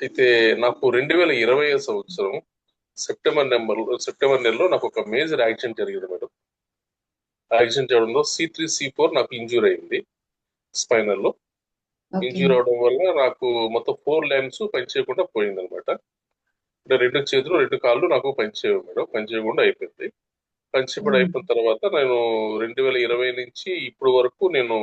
అయితే నాకు రెండు వేల ఇరవై సంవత్సరం సెప్టెంబర్ నెంబర్ సెప్టెంబర్ నెలలో నాకు ఒక మేజర్ యాక్సిడెంట్ జరిగింది మేడం. యాక్సిడెంట్ చేయడంలో సి త్రీ సి ఫోర్ నాకు ఇంజూర్ అయింది స్పైనల్లో ఇంజూర్ అవడం వల్ల నాకు మొత్తం ఫోర్ లైన్స్ పనిచేయకుండా పోయింది అనమాట అంటే రెండు చేతులు రెండు కాళ్ళు నాకు పనిచేయవు మేడం. పనిచేయకుండా అయిపోయింది. పనిచేయకుండా. అయిపోయిన తర్వాత నేను రెండు వేల ఇరవై నుంచి ఇప్పుడు వరకు నేను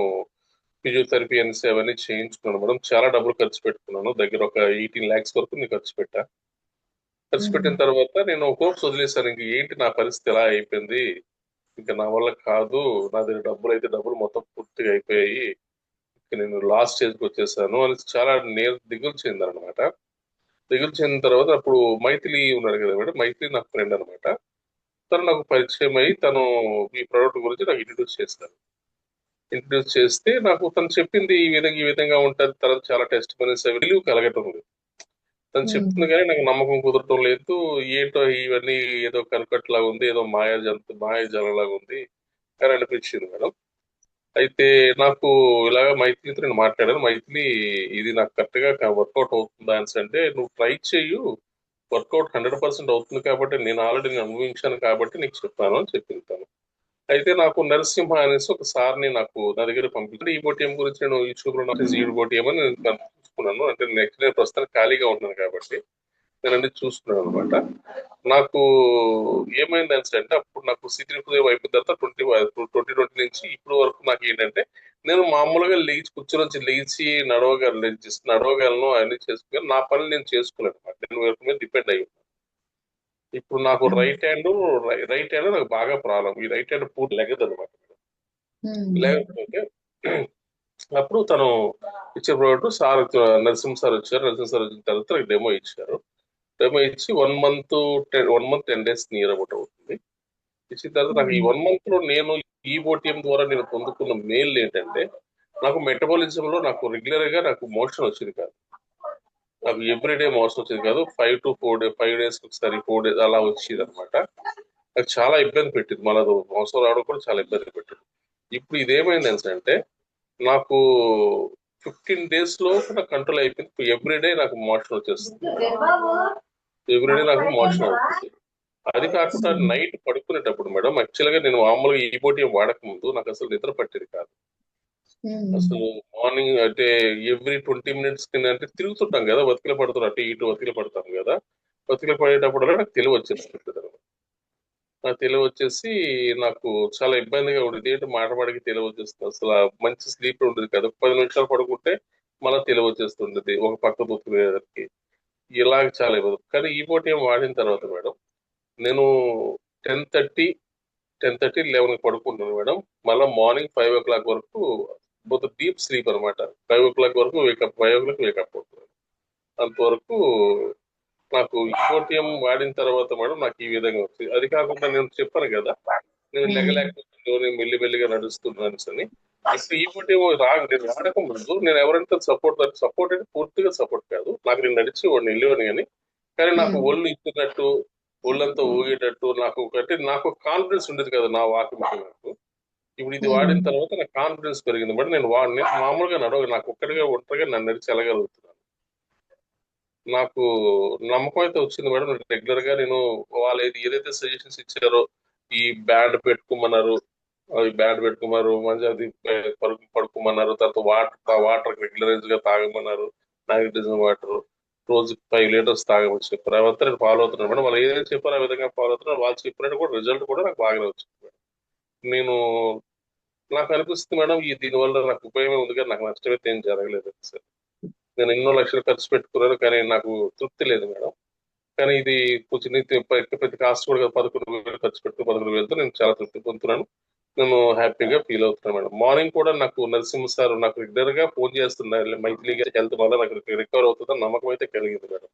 ఫిజియోథెరపీ అనేసి అవన్నీ చేయించుకున్నాను మేడం. చాలా డబ్బులు ఖర్చు పెట్టుకున్నాను. దగ్గర ఒక ఎయిటీన్ ల్యాక్స్ వరకు నేను ఖర్చు పెట్టా. ఖర్చు. పెట్టిన తర్వాత నేను హోప్స్ వదిలేసాను ఇంక ఏంటి నా పరిస్థితి? ఎలా అయిపోయింది? ఇంకా నా వల్ల కాదు. నా దగ్గర డబ్బులు అయితే డబ్బులు మొత్తం పూర్తిగా అయిపోయాయి. ఇంక నేను లాస్ట్ స్టేజ్కి వచ్చేసాను అని చాలా నేను దిగులు చెందాను అనమాట దిగులు చెందిన తర్వాత అప్పుడు మైథిలి ఉన్నాడు కదా మేడం. మైథిలి నాకు ఫ్రెండ్ అనమాట తను నాకు పరిచయం అయ్యి తను ఈ ప్రోడక్ట్ గురించి నాకు ఇంట్రడ్యూస్ చేస్తాను ఇంట్రడ్యూస్ చేస్తే నాకు తను చెప్పింది ఈ విధంగా ఈ విధంగా ఉంటుంది. తర్వాత చాలా టెస్ట్ పనేసి విలువ కలగటం తను. చెప్తుంది కానీ నాకు నమ్మకం కుదరటం లేదు. ఏంటో ఇవన్నీ ఏదో కనుకట్లాగా ఉంది ఏదో మాయా జంతు మాయ జలలాగా ఉంది అని అనిపించింది మేడం. అయితే నాకు ఇలాగ మైథిలితో నేను మాట్లాడాను. మైథిలి ఇది నాకు కరెక్ట్గా వర్కౌట్ అవుతుందా అని అంటే నువ్వు ట్రై చేయు వర్కౌట్ హండ్రెడ్ పర్సెంట్ అవుతుంది కాబట్టి నేను ఆల్రెడీ నేను అనుభవించాను కాబట్టి నీకు చెప్పాను అని చెప్పింది తను. అయితే నాకు నరసింహ అనేసి ఒక సార్ని నాకు నా దగ్గర పంపించారు. ఈ బోటిఎం గురించి నేను యూట్యూబ్లో నాకు ఈ అని నేను చూసుకున్నాను. అంటే నెక్స్ట్ నేను ప్రస్తుతానికి ఖాళీగా ఉన్నాను కాబట్టి నేను అన్ని చూసుకున్నాను అనమాట నాకు ఏమైంది అంటే అప్పుడు నాకు సిటీ హృదయం అయిపోయిన తర్వాత ట్వంటీ ట్వంటీ ట్వంటీ నుంచి ఇప్పుడు వరకు నాకు ఏంటంటే నేను మామూలుగా లేచి కూర్చొని వచ్చి లేచి నడవగలను జస్ట్ నడవగలను అన్ని చేసుకుని నా పని నేను చేసుకున్నాను అనమాట నేను వరకు మీద డిపెండ్ అయ్యి ఉన్నాను. ఇప్పుడు నాకు. రైట్ హ్యాండ్ రైట్ హ్యాండ్ నాకు బాగా ప్రాబ్లం ఈ రైట్ హ్యాండ్ పూర్తి లెగదు అనమాట. లేకపోతే అప్పుడు తను ఇచ్చే ప్రోడక్ట్ సార్ నరసింహ సార్ వచ్చారు నరసింహ సార్ వచ్చిన తర్వాత నాకు డెమో ఇచ్చారు డెమో ఇచ్చి one month one month ten days near about అవుతుంది ఇచ్చిన తర్వాత నాకు ఈ. వన్ మంత్లో నేను ఈ ఓటీఎం ద్వారా నేను పొందుకున్న మెయిల్ ఏంటంటే నాకు మెటబాలిజం లో నాకు రెగ్యులర్గా నాకు మోషన్ వచ్చేది కాదు నాకు ఎవ్రీడే మోషన్ వచ్చేది కాదు. Five to four day five days ఒకసారి ఫోర్ డేస్ అలా వచ్చేది అనమాట నాకు చాలా ఇబ్బంది పెట్టింది. మళ్ళీ మోసం రావడం కూడా చాలా ఇబ్బంది పెట్టింది. ఇప్పుడు ఇదేమైంది అంటే నాకు ఫిఫ్టీన్ డేస్లో నాకు కంట్రోల్ అయిపోయింది. ఎవ్రీడే నాకు మోషన్ వచ్చేస్తుంది. ఎవ్రీడే నాకు మోషన్ అవుతుంది అది కాకుండా నైట్ పడుకునేటప్పుడు మేడం యాక్చువల్గా నేను మామూలుగా ఈ పోటీ వాడక ముందు నాకు అసలు నిద్ర పట్టేది కాదు. Hmm. అసలు మార్నింగ్ అంటే ఎవ్రీ ట్వంటీ మినిట్స్ కింద అంటే తిరుగుతుంటాం కదా బతికిల పడుతున్నాం అటు ఇటు బతికిల పడతాం కదా. బతికిల పడేటప్పుడు నాకు తెలివి వచ్చేస్తుంది నా తెలివి వచ్చేసి నాకు చాలా ఇబ్బందిగా ఉండేది. ఏంటి మాట తెలివి వచ్చేస్తుంది? అసలు మంచి స్లీప్ ఉండేది కదా. పది నిమిషాలు పడుకుంటే మళ్ళీ తెలివి వచ్చేస్తుండేది ఒక పక్క బతుకునేదానికి ఇలాగ చాలా ఇబ్బంది. కానీ ఈ పోటీ ఏం వాడిన తర్వాత మేడం నేను ten thirty ten thirty eleven పడుకుంటాను మేడం. మళ్ళీ మార్నింగ్ ఫైవ్ ఓ క్లాక్ వరకు బోత్ డీప్ స్లీప్ అనమాట. ఫైవ్ ఓ క్లాక్ వరకు wake up five o'clock wake up అవుతున్నాను అంతవరకు నాకు ఈఓటీఎం వాడిన తర్వాత మేడం నాకు ఈ విధంగా వచ్చింది అది కాకుండా నేను చెప్పాను కదా నేను. లెగలేకపోతున్నాను నేను మెల్లి మెల్లిగా నడుస్తున్నాను అని ఇప్పుడు ఈఓటీఎం రాదు. నేను వాడక ముందు నేను ఎవరైతే సపోర్ట్ సపోర్ట్ అంటే పూర్తిగా సపోర్ట్ కాదు. నాకు నేను నడిచి వాడిని వెళ్ళేవాడిని కానీ కానీ నాకు. ఒళ్ళు ఇచ్చినట్టు ఒళ్ళంతా ఊగేటట్టు నాకు ఒకటి నాకు కాన్ఫిడెన్స్ ఉండేది కదా నా వాకి మీద. ఇప్పుడు ఇది వాడిన. తర్వాత నాకు కాన్ఫిడెన్స్ పెరిగింది. బట్ నేను వా నేను మామూలుగా నడవ నాకు ఒక్కడిగా ఒంటరిగా నన్ను నడిచి వెళ్ళగలుగుతున్నాను. నాకు నమ్మకం అయితే వచ్చింది మేడం. రెగ్యులర్గా నేను వాళ్ళు ఏది- ఏదైతే సజెషన్స్ ఇచ్చారో ఈ బ్యాండ్ పెట్టుకోమన్నారు ఈ బ్యాండ్ పెట్టుకోమన్నారు మంచి అది ప- పడుకు పడుకోమన్నారు తర్వాత వాటర్ వాటర్ రెగ్యులరైజ్గా తాగమన్నారు నాగటిజం వాటర్ రోజు ఫైవ్ లీటర్స్ తాగమని చెప్పారు. అవంతా నేను ఫాలో అవుతున్నాను. మేడం వాళ్ళు ఏదైతే చెప్పారో ఆ విధంగా ఫాలో అవుతున్నాను వాళ్ళు చెప్పినట్టు కూడా రిజల్ట్ కూడా నాకు బాగానే వచ్చింది మేడం. నేను నాకు అనిపిస్తుంది మేడం ఈ దీనివల్ల నాకు ఉపయోగమే ఉంది కానీ నాకు నష్టమైతే ఏం జరగలేదు సార్. నేను ఎన్నో లక్షలు ఖర్చు పెట్టుకున్నాను కానీ నాకు తృప్తి లేదు మేడం. కానీ ఇది కొంచెం ప్రతి కాస్ట్ కూడా పదకొండు వేలు ఖర్చు పెట్టుకుని పదకొండు వేలతో నేను చాలా తృప్తి పొందుతున్నాను. నేను హ్యాపీగా ఫీల్ అవుతున్నాను మేడం. మార్నింగ్ కూడా నాకు నరసింహ సార్ నాకు రెగ్యులర్గా ఫోన్ చేస్తున్నారు. మైథిలి హెల్త్ వల్ల నాకు రికవర్ అవుతుందని నమ్మకం అయితే కలిగింది మేడం.